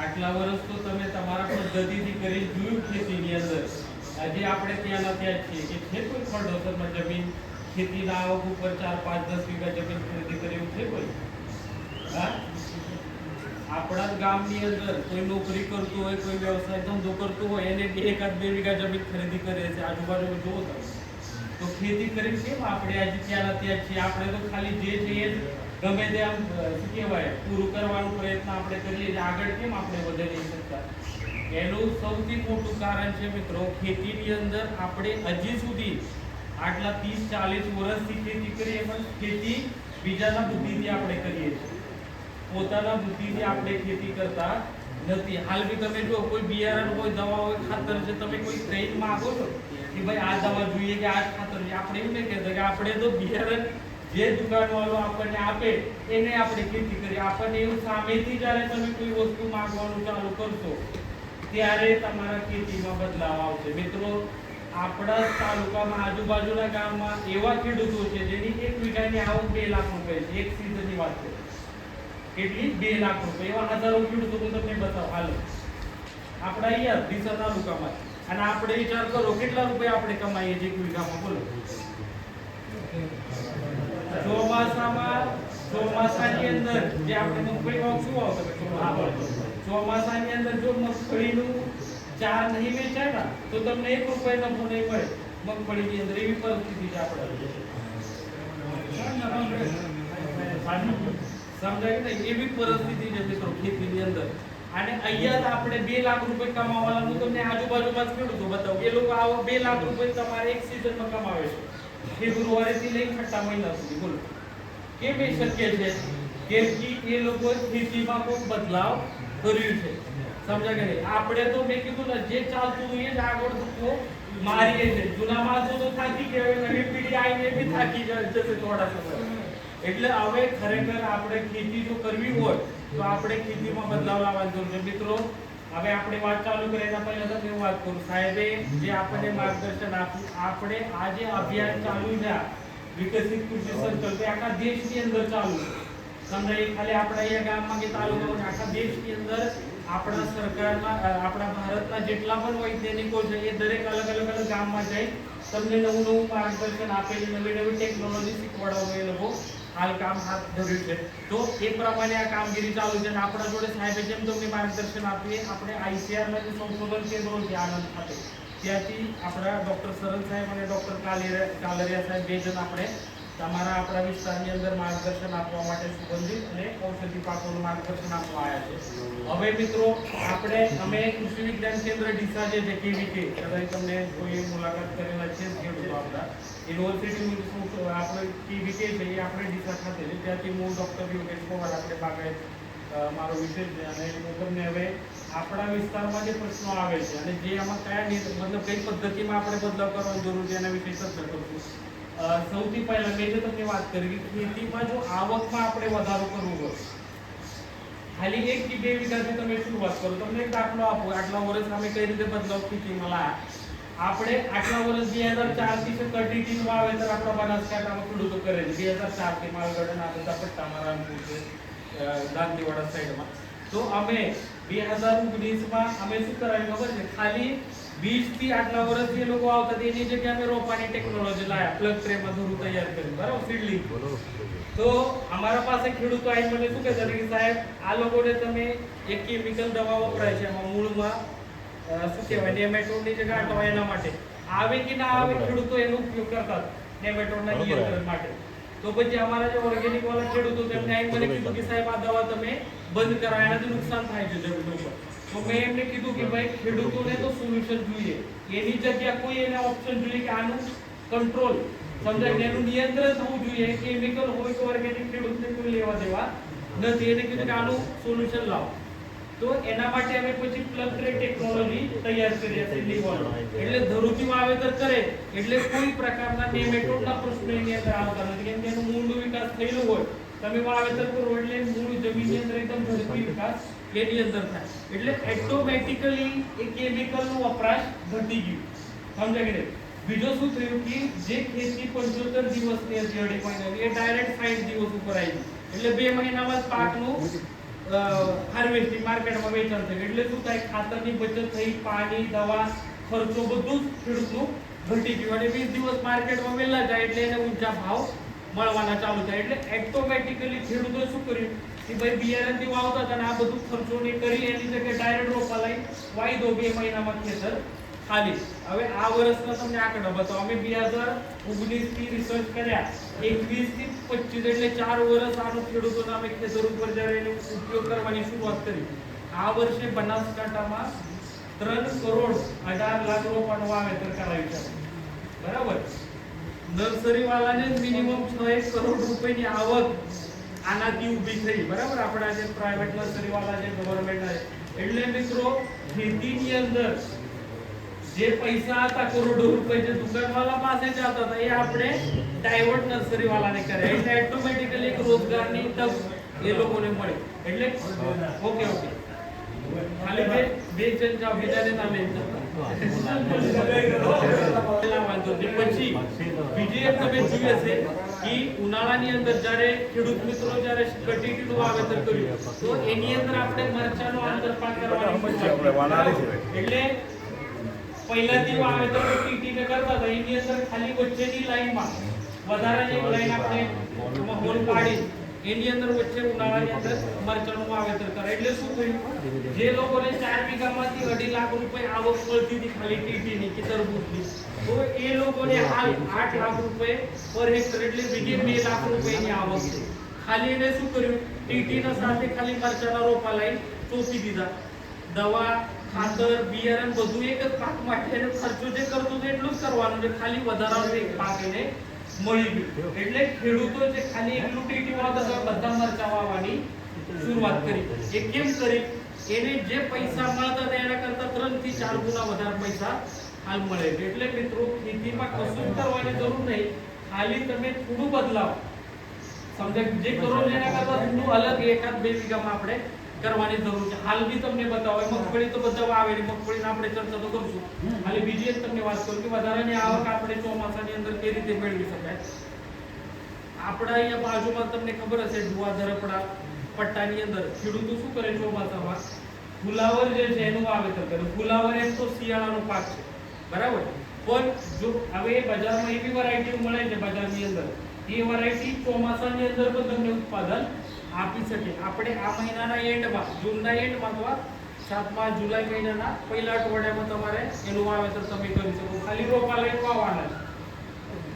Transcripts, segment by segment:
આટલા વર્ષ તો તમે તમારા પદ્ધતિથી કરી જોયું ખેતીની અંદર. આજે આપણે ત્યાંના ત્યાં છીએ કે છે કોઈ ખડોસરમાં જમીન ખેતીના આવક ઉપર ચાર, પાંચ, દસ વીઘા જમીન ખરીદી કરી છે કોઈ? આપણા જ ગામની અંદર કોઈ નોકરી કરતું હોય, કોઈ વ્યવસાય ધંધો કરતું હોય, એને એકાદ બે વીઘા જમીન ખરીદી કરે છે. આજુબાજુ જોવો તમે. તો ખેતી કરી કેમ આપણે આજે ત્યાંના ત્યાં છીએ? આપણે તો ખાલી જે છે એ ગમે તે શું કહેવાય, પૂરું કરવાનો પ્રયત્ન આપણે કરીએ આગળ કેમ આપણે વધે શકતા? એનું સૌથી મોટું કારણ છે મિત્રો, ખેતીની અંદર આપણે હજી સુધી આટલા ત્રીસ, ચાલીસ વર્ષથી ખેતી કરીએ પણ ખેતી બીજાના બુદ્ધિથી આપણે કરીએ છીએ. પોતાના બુદ્ધિથી આપણે ખેતી કરતા નથી. હાલ બી તમે જો કોઈ બિયારણ હોય, દવા હોય, ખાતર છે, તમે કોઈ ટ્રેન માંગો છો કે ભાઈ આ દવા જોઈએ કે આ ખાતર જોઈએ? આપણે એવું નહીં કહેતા કે આપણે તો બિયારણ જે દુકાનવાળો આપણને આપે, એને આપણે ખેતી કરીએ. આપણને એવું સામેથી જ્યારે તમે કોઈ વસ્તુ માંગવાનું ચાલુ કરશો, ત્યારે તમારા ખેતીમાં બદલાવ આવશે. મિત્રો, આપણા તાલુકામાં આજુબાજુના ગામમાં એવા ખેડૂતો છે જેની એક વીઘાની આવક બે લાખ રૂપિયા છે. એક સીઝનની વાત છે કેટલી? બે લાખ રૂપિયા. એવા હજારો ખેડૂતો હું તમને બતાવું. હાલો. આપણા અહીંયા ડીસા તાલુકામાં. અને આપણે વિચાર કરો, કેટલા રૂપિયા આપણે કમાઈએ છીએ એક વીઘામાં? બોલો. ચોમાસામાં ચોમાસાની અંદર જે આપણે મગફળીમાં શું આવશે ચોમાસામાં? ચોમાસાની અંદર જો મગફળીનું ચાર નહીં વેચાય ને તો તમને એક રૂપિયા નફો નહીં મળે. મગફળીની અંદર એવી પરિસ્થિતિ છે આપણે સમજાય નહીં? એવી પરિસ્થિતિ છે મિત્રો ખેતીની અંદર. અને અહીંયા આપણે બે લાખ રૂપિયા કમાવાના તમને આજુબાજુમાં જ ખેડૂતો બતાવું. એ લોકો આવો બે લાખ રૂપિયા તમારે એક સિઝનમાં કમાવે છે. ફેબ્રુઆરીથી લઈને છઠ્ઠા મહિના સુધી, બોલો. કેમ એ શક્ય છે? કે એ લોકો સ્થિતિમાં કોઈ બદલાવ કર્યું છે. સમજા કે નહીં? આપણે તો મેં કીધું ને, જે ચાલતું એ જ આગળ તો મારીએ છે જૂના માણસો તો થાકી ગયા હવે નવી પેઢી આવીને બી થાકી જશે થોડા સમય. એટલે હવે ખરેખર આપણે ખેતી જો કરવી હોય, તો આપણે ખેતીમાં બદલાવ લાવવાની જરૂર છે. મિત્રો હવે આપણે વાત ચાલુ કરીએ પહેલા તો હું વાત કરું. સાહેબે જે આપણને માર્ગદર્શન આપ્યું, આપણે આ જે અભિયાન ચાલુ છે. વિકસિત કૃષિ સંકલ્પ આખા દેશની અંદર ચાલુ એ ખાલી આપણા અહીંયા ગામમાં કે તાલુકામાં આખા દેશની અંદર આપણા સરકારમાં આપણા ભારતના જેટલા પણ વૈજ્ઞાનિકો છે, એ દરેક અલગ અલગ અલગ ગામમાં જઈ તમને નવું નવું માર્ગદર્શન આપે, નવી નવી ટેકનોલોજી શીખવાડવાનું એ લોકો હાલ કામ હાથ ધર્યું છે તો એ પ્રમાણે આ કામગીરી ચાલુ છે અને આપણા જોડે સાહેબે જેમ તમને માર્ગદર્શન આપીએ આપણે આઈસીઆરના જે સંશોધન કેન્દ્રો છે આનંદ ખાતે ત્યાંથી આપણા ડોક્ટર સરન સાહેબ અને ડોક્ટર કાલેરિયા કાલરિયા સાહેબ બે જણ આપણે તમારા આપણા વિસ્તારની અંદર માર્ગદર્શન આપવા માટે સુગંધિત અને ઔષધિ પાકોનું માર્ગદર્શન આપવા આવ્યા છે. હવે મિત્રો, આપણે, અમે કૃષિ વિજ્ઞાન કેન્દ્ર ડીસા જે છે કેવીકે કદાચ તમને કોઈ મુલાકાત કરેલા છે, જ ખેડૂતો આપણા શું આપણે કેવીકે છે, એ આપણે ડીસા ખાતે છે. ત્યાંથી હું ડૉક્ટર યોગેશ પવાર આપણે બાગાયત મારો વિષય છે. અને હું તમને હવે આપણા વિસ્તારમાં જે પ્રશ્નો આવે છે, અને જે આમાં કયા મતલબ કઈ પદ્ધતિમાં આપણે બદલાવ કરવાની જરૂર છે, એના વિશે ચર્ચા કરશું. સૌથી પહેલા મેં જે તમને વાત કરી કે ખેતીમાં જો આવકમાં આપણે વધારો કરવો હોય ખાલી એક કે બે વીઘાથી તમે શરૂઆત કરો તમને એક દાખલો આપો આટલા વર્ષ અમે કઈ રીતે બદલાવ ખેતીમાં લાયા આપણે આટલા વર્ષ બે હજાર ચારથી કટીટીનું વાવેતર આપણા બનાસકાંઠામાં ખેડૂતો કરે છે બે હજાર ચારથી માલગઢ અને આ બધા પટ્ટામાં રામપુર છે અ, દાંતીવાડા સાઈડમાં તો અમે બે હજાર ઓગણીસમાં અમે શું કરાવ્યું ખબર છે ખાલી વીસથી આટલા વર્ષ જે લોકો આવતા હતા. એની જગ્યાએ અમે રોપાની ટેકનોલોજી લાયા. પ્લગ ટ્રેમાં ધોરું તૈયાર કર્યું. બરાબર? સીડલિંગ તો અમારા પાસે ખેડૂતો આવીને મને શું કહેતા હતા કે સાહેબ આ લોકોને તમે એક કેમિકલ દવા વપરાય છે એમાં મૂળમાં શું કહેવાય નેમેટોડની જે ગાંઠ હોય એના માટે. આવે કે ના આવે ખેડૂતો એનો ઉપયોગ કરતા નેમેટોડના નિયંત્રણ માટે. તો પછી અમારા જે ઓર્ગેનિક વાળા ખેડૂતો તેમને આવીને મને કીધું કે સાહેબ આ દવા તમે બંધ કરાવો. એનાથી નુકસાન થાય છે જરૂર ઉપર. તો મેં એમને કીધું કે ભાઈ, ખેડૂતોને તો સોલ્યુશન જોઈએ. એની જગ્યા કોઈ એને ઓપ્શન જોઈએ કે આનું કંટ્રોલ સમજાય એનું નિયંત્રણ થવું જોઈએ. કેમિકલ હોય કે ઓર્ગેનિક ખેડૂતને કોઈ લેવા દેવા નથી. એને કીધું કે આનું સોલ્યુશન લાવો. તો એના માટે અમે પછી પ્લગ ટ્રે ટેકનોલોજી તૈયાર કરી છે લીવોન એટલે ધરુથી વાવેતર કરે. એટલે કોઈ પ્રકારના નેમેટોડના પ્રશ્નો એની અંદર આવતા નથી. કેમ કે એનું મૂળ વિકાસ થયેલો હોય. તમે વાવેતર કરો એટલે મૂળ જમીનની અંદર એકદમ ઝડપી વિકાસ એની અંદર થાય. એટલે ઓટોમેટિકલી એ કેમિકલનો વપરાશ ઘટી ગયો. સમજાય કે બીજો શું થયું કે જે ખેતી 75 દિવસની હતી અઢી મહિનાની, એ ડાયરેક્ટ 60 દિવસ ઉપર આવી એટલે બે મહિનામાં જ પાકનું હાર્વેસ્ટિંગ માર્કેટમાં વેચાણ થયું. એટલે શું થાય? ખાતરની બચત થઈ, પાણી, દવા, ખર્ચો બધું જ ખેડૂતનું ઘટી ગયું. અને વીસ દિવસ માર્કેટમાં વહેલા જાય એટલે એને ઊંચા ભાવ મળવાના ચાલુ થાય. એટલે ઓટોમેટિકલી ખેડૂતોએ શું કર્યું? કે ભાઈ બિયારણની વાવતા હતા આ બધું ખર્ચો ને કરી એની જગ્યાએ ડાયરેક્ટ રોપા લઈ વાવી દો બે મહિનામાં ખેતર ખાલી. હવે આ વર્ષના તમને આંકડા બતાવો અમે બે હજાર ઓગણીસથી રિસર્ચ કર્યા. એકવીસથી પચીસ, એટલે ચાર વર્ષ આનું ખેડૂતોને અમે ખેતર ઉપર જ્યારે એનો ઉપયોગ કરવાની શરૂઆત કરી. આ વર્ષે બનાસકાંઠામાં ત્રણ કરોડ અઢાર લાખ રોપાનું વાવેતર કરાવ્યું છે. બરાબર? નર્સરી વાળાને મિનિમમ છ એક કરોડ રૂપિયાની આવક આનાથી ઊભી થઈ બરાબર? આપણા જે પ્રાઇવેટ નર્સરી વાળા છે એટલે મિત્રો ખેતીની અંદર જે પૈસા હતા કરોડો રૂપિયા જે દુકાનવાળા પાસે જતા હતા એ આપણે ડાયવર્ટ નર્સરી વાળાને કરે એટલે ઓટોમેટિકલી એક રોજગારની તક એ લોકોને મળે. એટલે ઓકે ઓકે. ખાલી બે બે જણ જાવ બીજાને નામે વાંધો નહીં. પછી બીજી એક તમે જોઈએ છે કે ઉનાળાની અંદર જ્યારે ખેડૂત મિત્રો જ્યારે કટીટીનું વાવેતર કર્યું તો એની અંદર આપણે મરચાનો આંતરપાક કરવાની. એટલે પહેલાથી વાવેતર ટીટી ને કરતા હતા એની અંદર ખાલી વચ્ચેની લાઈનમાં વધારાની લાઈન આપણે હોલ પાડી એની અંદર વચ્ચે ઉનાળાની અંદર મરચાનું વાવેતર કરે. એટલે શું થયું? જે લોકોને ચાર વીઘામાંથી અઢી લાખ રૂપિયા આવક મળતી હતી ખાલી ટીટીની કે તરબૂચની તો એ લોકોને હાલ આઠ લાખ રૂપિયા પર હેક્ટર એટલે વીઘે બે લાખ રૂપિયાની આવક છે. ખાલી એને શું કર્યું? ટીટીના સાથે ખાલી મરચાના રોપા લઈ ચોપી દીધા. દવા, ખાતર, બિયારણ બધું એક જ પાક માટે ખર્ચો જે કરતો હતો એટલું જ કરવાનું છે. ખાલી વધારાનો એક પાક એને મળી ગયું એટલે ખેડૂતો જે ખાલી એકલું ટીટી વાવતા હતા બધા મરચા વાવવાની શરૂઆત કરી. એ કેમ કરી? એને જે પૈસા મળતા હતા એના કરતા ત્રણથી ચાર ગુણા વધારે પૈસા હાલ મળે છે. એટલે મિત્રો, ખેતીમાં કશું જ કરવાની જરૂર નહીં. ખાલી તમે થોડું બદલાવ. સમજાય? જે કરો છો એના કરતા થોડું અલગ એકાદ બે વીઘામાં આપણે કરવાની જરૂર છે. હાલ બી તમને બતાવો મગફળી તો બધા વાવેલી મગફળીની આપણે ચર્ચા તો કરશું. ખાલી બીજી એક તમને વાત કરું કે વધારાની આવક આપણે ચોમાસાની અંદર કઈ રીતે મેળવી શકાય? આપણા અહીંયા બાજુમાં તમને ખબર હશે ધુવા ધરપડા પટ્ટાની અંદર ખેડૂતો શું કરે ચોમાસામાં? ફુલાવર જે છે એનું વાવેતર કરે. ફુલાવર એમ તો શિયાળાનો પાક છે. બરાબર? પણ જો હવે બજારમાં એવી વેરાયટી મળે છે બજારની અંદર. એ વેરાયટી ચોમાસાની અંદર પણ તમને ઉત્પાદન આપી શકે. આપણે આ મહિનાના એન્ડમાં, જૂનના એન્ડમાં અથવા સાતમા જુલાઈ મહિનાના પહેલા અઠવાડિયામાં તમારે એનું વાવેતર તમે કરી શકો. ખાલી રોપા લઈને વાવવાના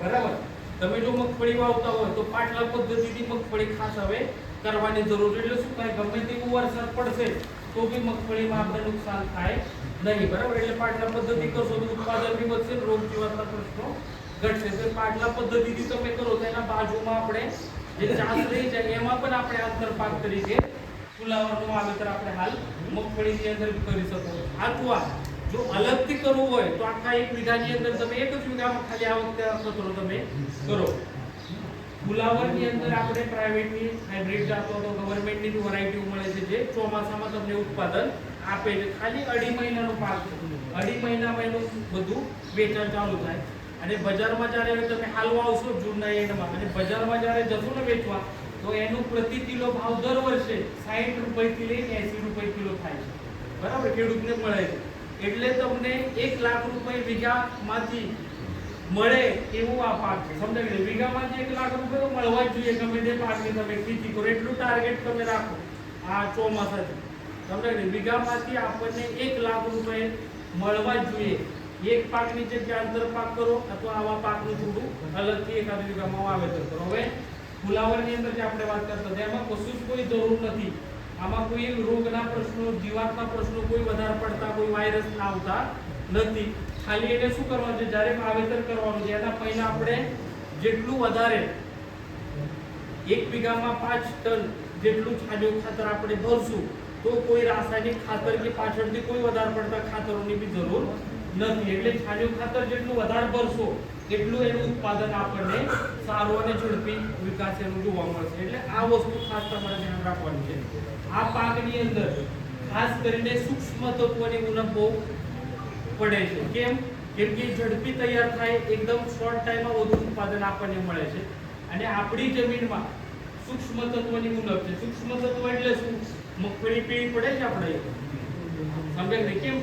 બરાબર? તમે જો મગફળી વાવતા હોય તો પાટલા પદ્ધતિથી મગફળી ખાસ હવે કરવાની જરૂર. એટલે શું થાય? ગમે તેવું વરસાદ પડશે તો બી મગફળીમાં આપણે નુકસાન થાય નહીં. બરાબર? એટલે પાટલા પદ્ધતિ કરશો તો ઉત્પાદન બી વધશે રોગ જીવાતના પ્રશ્નો ઘટશે. તો પાટલા પદ્ધતિથી તમે કરો તો એના બાજુમાં આપણે જે ચાસ રહી જાય એમાં પણ આપણે આંતર પાક તરીકે ફુલાવરનું વાવેતર આપણે હાલ મગફળીની અંદર કરી શકો અથવા જો અલગથી કરવું હોય તો આખા એક વીઘાની અંદર તમે એક જ વીઘામાં ખાલી આ વખતે કચરો તમે કરો. ફુલાવરની અંદર આપણે પ્રાઇવેટની હાઇબ્રિડ જાતો તો ગવર્મેન્ટની વરાયટીઓ મળે છે જે ચોમાસામાં તમને ઉત્પાદન આપે છે. ખાલી અઢી મહિનાનો પાક અઢી મહિનામાં એનું બધું વેચાણ ચાલુ થાય. અને બજારમાં જ્યારે તમે હાલવા આવશો જૂનના એન્ડમાં, અને બજારમાં જ્યારે જશો ને વેચવા, તો એનું પ્રતિ કિલો ભાવ દર વર્ષે સાઠ રૂપિયાથી લઈને એસી રૂપિયા કિલો થાય છે. બરાબર? ખેડૂતને મળે છે. એટલે તમને એક લાખ રૂપિયા વીઘામાંથી મળે એવું આ પાક છે. સમજાવી દે? વીઘામાંથી એક લાખ રૂપિયા તો મળવા જ જોઈએ. ગમે તે પાકની તમે ખેતી કરો, એટલું ટાર્ગેટ તમે રાખો. આ ચોમાસાથી. સમજાવી દે? વીઘામાંથી આપણને એક લાખ રૂપિયા મળવા જ જોઈએ. એક પાકની જગ્યાએ આંતર પાક કરો અથવા આવા પાકનું થોડું અલગથી એકાદ વીઘામાં વાવેતર કરો. હવે ફુલાવરની અંદર જે આપણે વાત કરતા હતા, એમાં કશું કોઈ જરૂર નથી. આમાં કોઈ રોગના પ્રશ્નો, જીવાતના પ્રશ્નો કોઈ વધારે પડતા, કોઈ વાયરસ આવતા નથી. ખાલી એને શું કરવાનું છે? જ્યારે વાવેતર કરવાનું છે, એના પહેલા આપણે જેટલું વધારે એક વીઘામાં પાંચ ટન જેટલું છાણિયું ખાતર આપણે ભરશું, તો કોઈ રાસાયણિક ખાતર કે પાછળથી કોઈ વધારે પડતા ખાતરોની બી જરૂર નથી. એટલે છાણિયું ખાતર જેટલું વધારે ભરશો, એટલું એનું ઉત્પાદન આપણને સારું અને ઝડપી વિકાસ એનું જોવા મળશે. એટલે આ વસ્તુ ખાસ તમારે ધ્યાન રાખવાની છે. આ પાકની અંદર ખાસ કરીને સૂક્ષ્મ તત્વોની ઉણપ પડે છે. કેમ? કેમ કે ઝડપી તૈયાર થાય, એકદમ શોર્ટ ટાઈમમાં વધુ ઉત્પાદન આપણને મળે છે. અને આપણી જમીનમાં સૂક્ષ્મ તત્વની ઉણપ છે. સૂક્ષ્મ તત્વ એટલે શું? મગફળી, પીળી પડે છે આપણે સમજાય કેમ